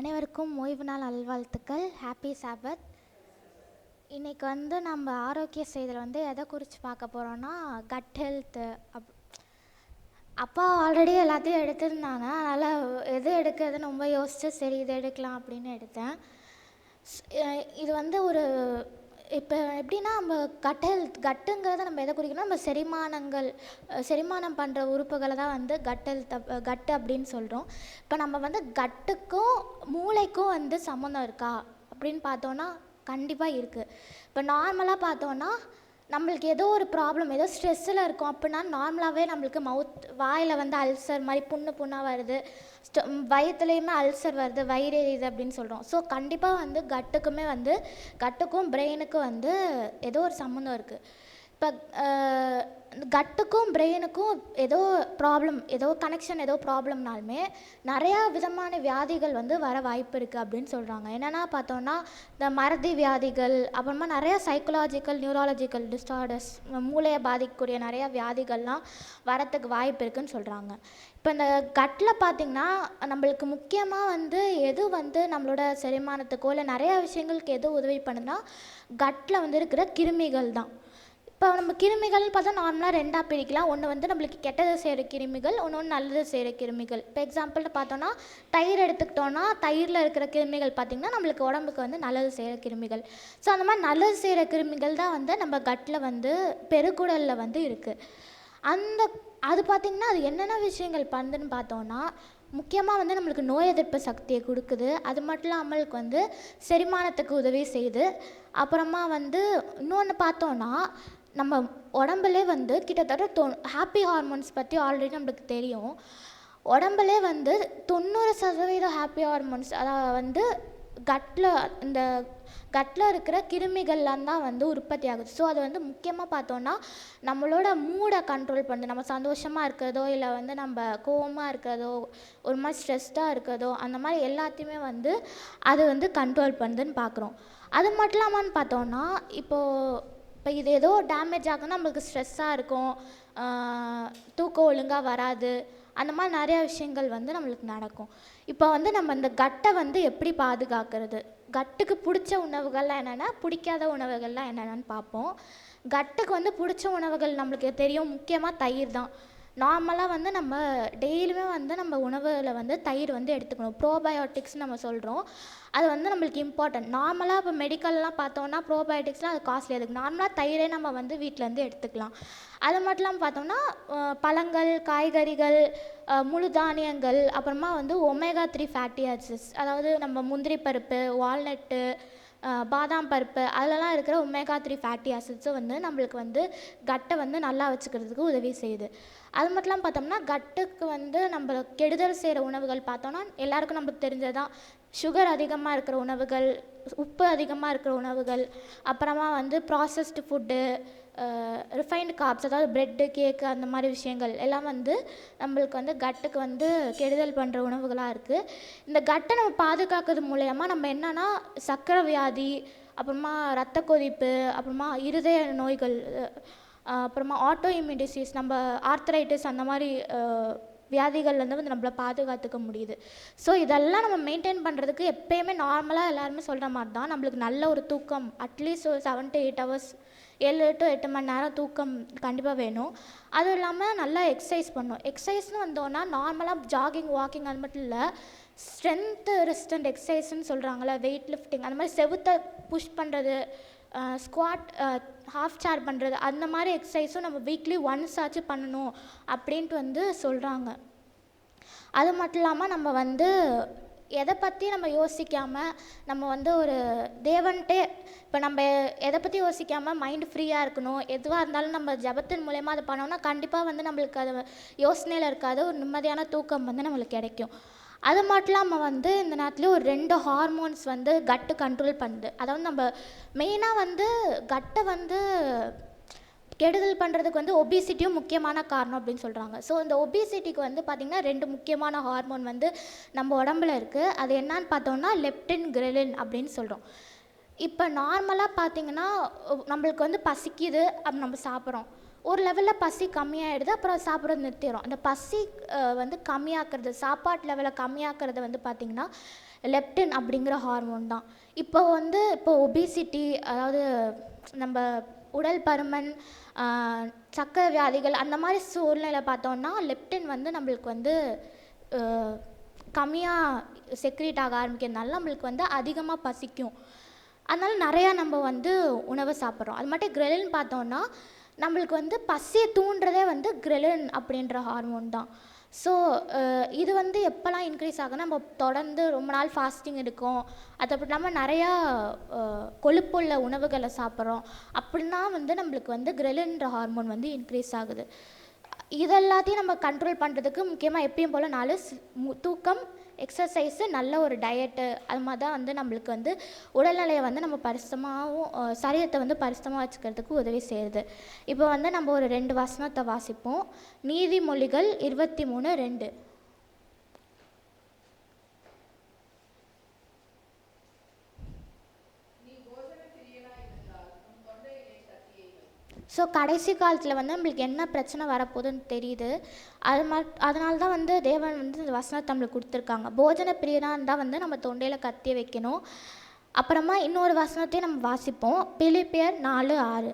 அனைவருக்கும் ஓய்வு நாள் நல்வாழ்த்துக்கள் ஹாப்பி சாபத் இன்னைக்கு வந்து நம்ம ஆரோக்கிய செய்தியில் வந்து எதை குறித்து பார்க்க போகிறோன்னா கட் ஹெல்த்து அப் அப்பா ஆல்ரெடி எல்லாத்தையும் எடுத்திருந்தாங்க. அதனால் எது எடுக்கிறதுன்னு ரொம்ப யோசித்து சரி இது எடுக்கலாம் அப்படின்னு எடுத்தேன். இது வந்து ஒரு இப்போ எப்படின்னா நம்ம கட்டல் கட்டுங்கிறத நம்ம எதை குறிக்கணும் நம்ம செரிமானங்கள் செரிமானம் பண்ணுற உறுப்புகளை தான் வந்து கட்டல் தப் கட்டு அப்படின்னு சொல்கிறோம் இப்போ நம்ம வந்து கட்டுக்கும் மூளைக்கும் வந்து சம்மந்தம் இருக்கா? அப்படின்னு பார்த்தோன்னா கண்டிப்பாக இருக்குது இப்போ நார்மலாக பார்த்தோன்னா நம்மளுக்கு ஏதோ ஒரு ப்ராப்ளம் ஏதோ ஸ்ட்ரெஸ்ஸில் இருக்கும் அப்படின்னா நார்மலாகவே நம்மளுக்கு மவுத் வாயில் வந்து அல்சர் மாதிரி புண்ணு புண்ணாக வருது. ஸ்ட- வயிற்றுலையுமே அல்சர் வருது வயிறு எரியுது அப்படின்னு சொல்கிறோம் ஸோ கண்டிப்பாக வந்து கட்டுக்குமே வந்து கட்டுக்கும் பிரெயினுக்கும் வந்து ஏதோ ஒரு சம்மந்தம் இருக்குது இப்போ கட்டுக்கும் பிரெயினுக்கும் ஏதோ ப்ராப்ளம் ஏதோ கனெக்ஷன் ஏதோ ப்ராப்ளம்னாலுமே நிறையா விதமான வியாதிகள் வந்து வர வாய்ப்பு இருக்குது அப்படின்னு சொல்கிறாங்க என்னென்னா பார்த்தோன்னா இந்த மறதி வியாதிகள் அப்புறமா நிறையா சைக்கலாஜிக்கல் நியூராலஜிக்கல் டிஸ்டார்டர்ஸ் மூளையை பாதிக்கக்கூடிய நிறையா வியாதிகள்லாம் வரத்துக்கு வாய்ப்பு இருக்குதுன்னு சொல்கிறாங்க இப்போ இந்த கட்டில் பார்த்திங்கன்னா நம்மளுக்கு முக்கியமாக வந்து எது வந்து நம்மளோட செரிமானத்துக்கோ இல்லை நிறையா விஷயங்களுக்கு எது உதவி பண்ணுதுன்னா கட்டில் வந்து இருக்கிற கிருமிகள் தான் இப்போ நம்ம கிருமிகள்னு பார்த்தா நார்மலாக ரெண்டாக பிரிக்கலாம். ஒன்று வந்து நம்மளுக்கு கெட்டது செய்கிற கிருமிகள் ஒன்று நல்லது செய்கிற கிருமிகள். இப்போ எக்ஸாம்பிள்னு பார்த்தோன்னா தயிர் எடுத்துக்கிட்டோன்னா தயிரில் இருக்கிற கிருமிகள் பார்த்திங்கன்னா நம்மளுக்கு உடம்புக்கு வந்து நல்லது செய்கிற கிருமிகள். ஸோ அந்த மாதிரி நல்லது செய்கிற கிருமிகள் தான் வந்து நம்ம கட்டில் வந்து பெருக்குடலில் வந்து இருக்குது அந்த அது பார்த்திங்கன்னா அது என்னென்ன விஷயங்கள் பண்ணுதுன்னு பார்த்தோன்னா முக்கியமாக வந்து நம்மளுக்கு நோய் எதிர்ப்பு சக்தியை கொடுக்குது. அது மட்டும் இல்லாமலுக்கு வந்து செரிமானத்துக்கு உதவி செய்யுது. அப்புறமா வந்து இன்னொன்று பார்த்தோன்னா நம்ம உடம்புலே வந்து கிட்டத்தட்ட தொ ஹாப்பி ஹார்மோன்ஸ் பற்றி ஆல்ரெடி நம்மளுக்கு தெரியும். உடம்புலே வந்து தொண்ணூறு சதவீதம் ஹாப்பி ஹார்மோன்ஸ் அதாவது வந்து கட்டில் இந்த கட்டில் இருக்கிற கிருமிகள்லாம் தான் வந்து உற்பத்தி ஆகுது. ஸோ அது வந்து முக்கியமாக பார்த்தோன்னா நம்மளோட மூடை கண்ட்ரோல் பண்ணுது நம்ம சந்தோஷமாக இருக்கிறதோ இல்லை வந்து நம்ம கோவமாக இருக்கிறதோ ஒரு மாதிரி ஸ்ட்ரெஸ்டாக இருக்கிறதோ அந்த மாதிரி எல்லாத்தையுமே வந்து அது வந்து கண்ட்ரோல் பண்ணுதுன்னு பார்க்குறோம். அது மட்டும் இல்லாமல் பார்த்தோன்னா இப்போது இப்போ இது ஏதோ டேமேஜ் ஆகுனா நம்மளுக்கு ஸ்ட்ரெஸ்ஸாக இருக்கும். தூக்கம் ஒழுங்காக வராது. அந்த மாதிரி நிறையா விஷயங்கள் வந்து நம்மளுக்கு நடக்கும். இப்போ வந்து நம்ம இந்த கட்டை வந்து எப்படி பாதுகாக்கிறது? கட்டுக்கு பிடிச்ச உணவுகள்லாம் என்னென்னா பிடிக்காத உணவுகள்லாம் என்னென்னு பார்ப்போம். கட்டுக்கு வந்து பிடிச்ச உணவுகள் நம்மளுக்கு தெரியும். முக்கியமாக தயிர் தான். நார்மலாக வந்து நம்ம டெய்லியுமே வந்து நம்ம உணவில் வந்து தயிர் வந்து எடுத்துக்கணும். ப்ரோபயோட்டிக்ஸ் நம்ம சொல்கிறோம் அது வந்து நம்மளுக்கு இம்பார்ட்டன்ட் நார்மலாக இப்போ மெடிக்கல்லாம் பார்த்தோம்னா ப்ரோபயோட்டிக்ஸ்லாம் அது காஸ்ட்லி அதுக்கு நார்மலாக தயிரே நம்ம வந்து வீட்டிலேருந்து எடுத்துக்கலாம். அது மட்டும் இல்லாமல் பார்த்தோம்னா பழங்கள் காய்கறிகள் முழு தானியங்கள் அப்புறமா வந்து ஒமேகா த்ரீ ஃபேட்டி ஆசிட்ஸ் அதாவது நம்ம முந்திரி பருப்பு வால்நட்டு பாதாம் பருப்பு அதிலலாம் இருக்கிற ஒமேகா த்ரீ ஃபேட்டி ஆசிட்ஸும் வந்து நம்மளுக்கு வந்து கட்டை வந்து நல்லா வச்சுக்கிறதுக்கு உதவி செய்யுது. அது மட்டும் பார்த்தோம்னா கட்டுக்கு வந்து நம்ம கெடுதல் செய்கிற உணவுகள் பார்த்தோம்னா எல்லாருக்கும் நம்மளுக்கு தெரிஞ்சதான் சுகர் அதிகமாக இருக்கிற உணவுகள் உப்பு அதிகமாக இருக்கிற உணவுகள் அப்புறமா வந்து ப்ராசஸ்டு ஃபுட்டு ரிஃபைன்டு காப்ஸ் அதாவது ப்ரெட்டு கேக்கு அந்த மாதிரி விஷயங்கள் எல்லாம் வந்து நம்மளுக்கு வந்து கட்டுக்கு வந்து கெடுதல் பண்ணுற உணவுகளாக இருக்குது இந்த கட்டை நம்ம பாதுகாக்கிறது மூலயமா நம்ம என்னன்னா சர்க்கரை வியாதி அப்புறமா ரத்த கொதிப்பு அப்புறமா இருதய நோய்கள் அப்புறமா ஆட்டோ இம்யூன் டிசீஸ் நம்ம ஆர்த்தரைட்டிஸ் அந்த மாதிரி வியாதிகள்லேருந்து வந்து நம்மளை பாதுகாத்துக்க முடியுது. ஸோ இதெல்லாம் நம்ம மெயின்டைன் பண்ணுறதுக்கு எப்பயுமே நார்மலாக எல்லாருமே சொல்கிற மாதிரி தான் நம்மளுக்கு நல்ல ஒரு தூக்கம் அட்லீஸ்ட் ஒரு செவன் டு எயிட் ஹவர்ஸ் ஏழு டு எட்டு மணி நேரம் தூக்கம் கண்டிப்பாக வேணும். அதுவும் இல்லாமல் நல்லா எக்ஸசைஸ் பண்ணும். எக்ஸசைஸ்னு வந்தோன்னா நார்மலாக ஜாகிங் வாக்கிங் அது மட்டும் இல்லை ஸ்ட்ரென்த்து ரெசிஸ்டன்ட் எக்ஸசைஸ்ன்னு சொல்கிறாங்களே வெயிட் லிஃப்டிங் அந்த மாதிரி செவுத்தை புஷ் பண்ணுறது ஸ்குவாட் ஹாஃப் சேர் பண்ணுறது அந்த மாதிரி எக்ஸசைஸும் நம்ம வீக்லி ஒன்ஸ் ஆச்சு பண்ணணும் அப்படின்ட்டு வந்து சொல்கிறாங்க அது மட்டும் இல்லாமல் நம்ம வந்து எதை பற்றி நம்ம யோசிக்காமல் நம்ம வந்து ஒரு தேவன்ட்டே இப்போ நம்ம எதை பற்றி யோசிக்காமல் மைண்ட் ஃப்ரீயாக இருக்கணும். எதுவாக இருந்தாலும் நம்ம ஜபத்தின் மூலயமா அதை பண்ணோம்னா கண்டிப்பாக வந்து நம்மளுக்கு அது யோசனையில் இருக்காது ஒரு நிம்மதியான தூக்கம் வந்து நம்மளுக்கு கிடைக்கும். அது மட்டும் இல்லாமல் வந்து இந்த நேரத்துல ஒரு ரெண்டு ஹார்மோன்ஸ் வந்து கட்டு கண்ட்ரோல் பண்ணுது அதாவது நம்ம மெயினாக வந்து கட்டை வந்து கெடுதல் பண்ணுறதுக்கு வந்து ஒபிசிட்டியும் முக்கியமான காரணம் அப்படின்னு சொல்கிறாங்க ஸோ இந்த ஒபிசிட்டிக்கு வந்து பார்த்திங்கன்னா ரெண்டு முக்கியமான ஹார்மோன் வந்து நம்ம உடம்புல இருக்குது அது என்னன்னு பார்த்தோம்னா லெப்டின் கிரெலின் அப்படின்னு சொல்கிறோம் இப்போ நார்மலாக பார்த்தீங்கன்னா நம்மளுக்கு வந்து பசிக்குது அப்படி நம்ம சாப்பிட்றோம். ஒரு லெவலில் பசி கம்மியாயிடுது அப்புறம் சாப்பிட்றது நிறுத்திடுறோம் அந்த பசி வந்து கம்மியாக்குறது சாப்பாட்டு லெவலை கம்மியாக்குறது வந்து பார்த்திங்கன்னா லெப்டின் அப்படிங்கிற ஹார்மோன் தான். இப்போ வந்து இப்போ ஒபிசிட்டி அதாவது நம்ம உடல் பருமன் சக்கரை வியாதிகள் அந்த மாதிரி சூழ்நிலை பார்த்தோம்னா லெப்டின் வந்து நம்மளுக்கு வந்து கம்மியாக செக்ரேட் ஆக ஆரம்பிக்கிறதுனால நம்மளுக்கு வந்து அதிகமாக பசிக்கும். அதனால் நிறையா நம்ம வந்து உணவை சாப்பிட்றோம். அது மட்டும் கிரெலின் பார்த்தோன்னா நம்மளுக்கு வந்து பசியை தூண்டுறதே வந்து கிரெலின் அப்படின்ற ஹார்மோன் தான். ஸோ இது வந்து எப்போல்லாம் இன்க்ரீஸ் ஆகுதுன்னா நம்ம தொடர்ந்து ரொம்ப நாள் ஃபாஸ்டிங் இருக்கும். அது அப்படி இல்லாமல் நிறையா கொழுப்புள்ள உணவுகளை சாப்பிட்றோம். அப்படின்னா வந்து நம்மளுக்கு வந்து கிரெலின்ற ஹார்மோன் வந்து இன்க்ரீஸ் ஆகுது. இதெல்லாத்தையும் நம்ம கண்ட்ரோல் பண்ணுறதுக்கு முக்கியமாக எப்பயும் போல் நாலு தூக்கம் எக்ஸசைஸு நல்ல ஒரு டயட்டு அது மாதிரி தான் வந்து நம்மளுக்கு வந்து உடல்நிலையை வந்து நம்ம பரிசுத்தமாகவும் சரீரத்தை வந்து பரிசுத்தமாக வச்சுக்கிறதுக்கு உதவி செய்யுது. இப்போ வந்து நம்ம ஒரு ரெண்டு வசனத்தை வாசிப்போம். நீதிமொழிகள் இருபத்தி மூணு ரெண்டு. ஸோ கடைசி காலத்தில் வந்து நம்மளுக்கு என்ன பிரச்சனை வரப்போகுதுன்னு தெரியுது. அது மட் அதனால தான் வந்து தேவன் வந்து இந்த வசனத்தை நம்மளுக்கு கொடுத்துருக்காங்க. போஜன பிரியனாக இருந்தால் வந்து நம்ம தொண்டையில் கத்தி வைக்கணும். அப்புறமா இன்னொரு வசனத்தையும் நம்ம வாசிப்போம். பிலிப்பியர் நாலு ஆறு.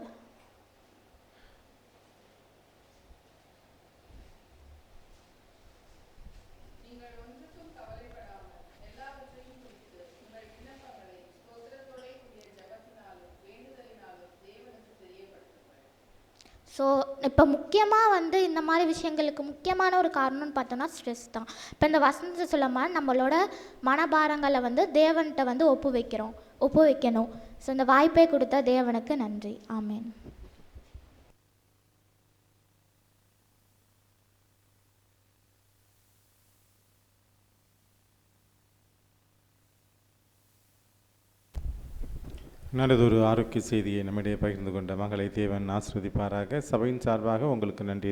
ஸோ இப்போ முக்கியமாக வந்து இந்த மாதிரி விஷயங்களுக்கு முக்கியமான ஒரு காரணம்னு பார்த்தோன்னா ஸ்ட்ரெஸ் தான். இப்போ இந்த வசந்த சொல்ல நம்மளோட மனபாரங்களை வந்து தேவன்கிட்ட வந்து ஒப்பு வைக்கிறோம் ஒப்பு வைக்கணும் ஸோ இந்த வாய்ப்பை கொடுத்த தேவனுக்கு நன்றி. ஆமேன் நல்லதொரு ஆரோக்கிய செய்தியை நம்மிடையே பகிர்ந்து கொண்ட மகளை தேவன் ஆசிர்வதிப்பாராக. சபையின் சார்பாக உங்களுக்கு நன்றி